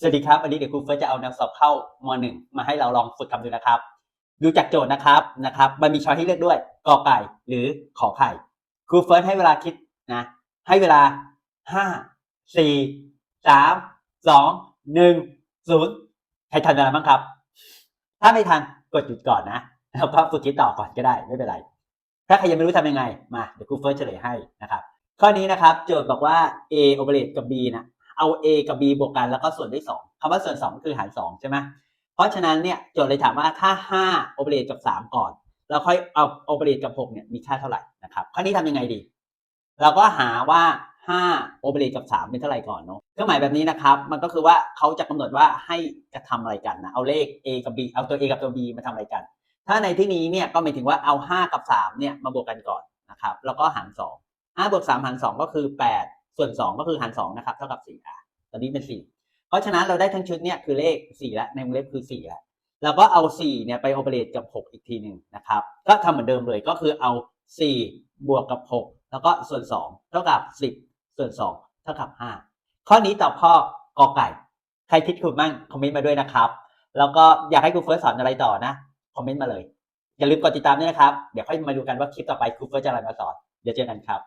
สวัสดีครับ วันนี้เดี๋ยวครูเฟิร์สจะเอาแนวสอบเข้ามหนึ่งมาให้เราลองฝึกทำดูนะครับ ดูจากโจทย์นะครับนะครับ มันมีช้อยให้เลือกด้วยกอไก่หรือขอไข่ครูเฟิร์สให้เวลาคิดนะให้เวลาห้าสี่สามสองหนึ่งศูนย์ใครทันเวลาบ้างครับ ถ้าไม่ทันกดหยุดก่อนนะแล้วก็ฝึกคิดต่อก่อนก็ได้ไม่เป็นไร ถ้าใครยังไม่รู้ทำยังไงมาเดี๋ยวครูเฟิร์สเฉลยให้นะครับ ข้อนี้นะครับ โจทย์บอกว่า a operate กับ b นะ เอา a กับ b บวกกันแล้วก็ส่วนด้วย 2คำว่าส่วน 2 คือหาร 2 ใช่ไหมเพราะฉะนั้นเนี่ยโจทย์เลยถามว่าถ้า5 operate กับ 3 ก่อน แล้วค่อยเอา operate กับ 6 เนี่ยมีค่าเท่าไหร่นะครับข้อนี้ทำยังไงดี เราก็หาว่า5 operate กับ 3 เป็นเท่าไหร่ก่อนเนาะเครื่องหมายแบบนี้นะครับ มันก็คือว่าเขาจะกำหนดว่าให้กระทำอะไรกันนะเอาเลข a กับ b เอาตัว a กับตัว b มาทำอะไรกัน ถ้าในที่นี้เนี่ยก็หมายถึงว่าเอา 5 กับ 3 เนี่ยมาบวกกันก่อนนะครับแล้วก็หาร2 5บวก3หาร2ก็คือ 8 ส่วน 2 ก็คือหาร2นะครับเท่ากับ4อะตอนนี้เป็น 4 เพราะฉะนั้นเราได้ทั้งชุดเนี่ยคือเลข4แล้วในวงเล็บคือ4แล้วแล้วก็เอา4เนี่ยไปโอเปเรตกับ 6 อีกทีหนึ่งนะครับ ก็ทำเหมือนเดิมเลยก็คือเอา 4 บวกกับ 6 แล้วก็ส่วน 2 เท่ากับ 10 ส่วน 2 เท่ากับ 5 ข้อนี้ตอบข้อกอไก่ ใครคิดถูกบ้างคอมเมนต์มาด้วยนะครับ แล้วก็อยากให้ครูเฟิร์สสอนอะไรต่อนะคอมเมนต์มาเลยอย่าลืมกดติดตามด้วยนะครับ เดี๋ยวค่อยมาดูกันว่าคลิปต่อไปครูเฟิร์สจะอะไรมาสอน เดี๋ยวเจอกันครับ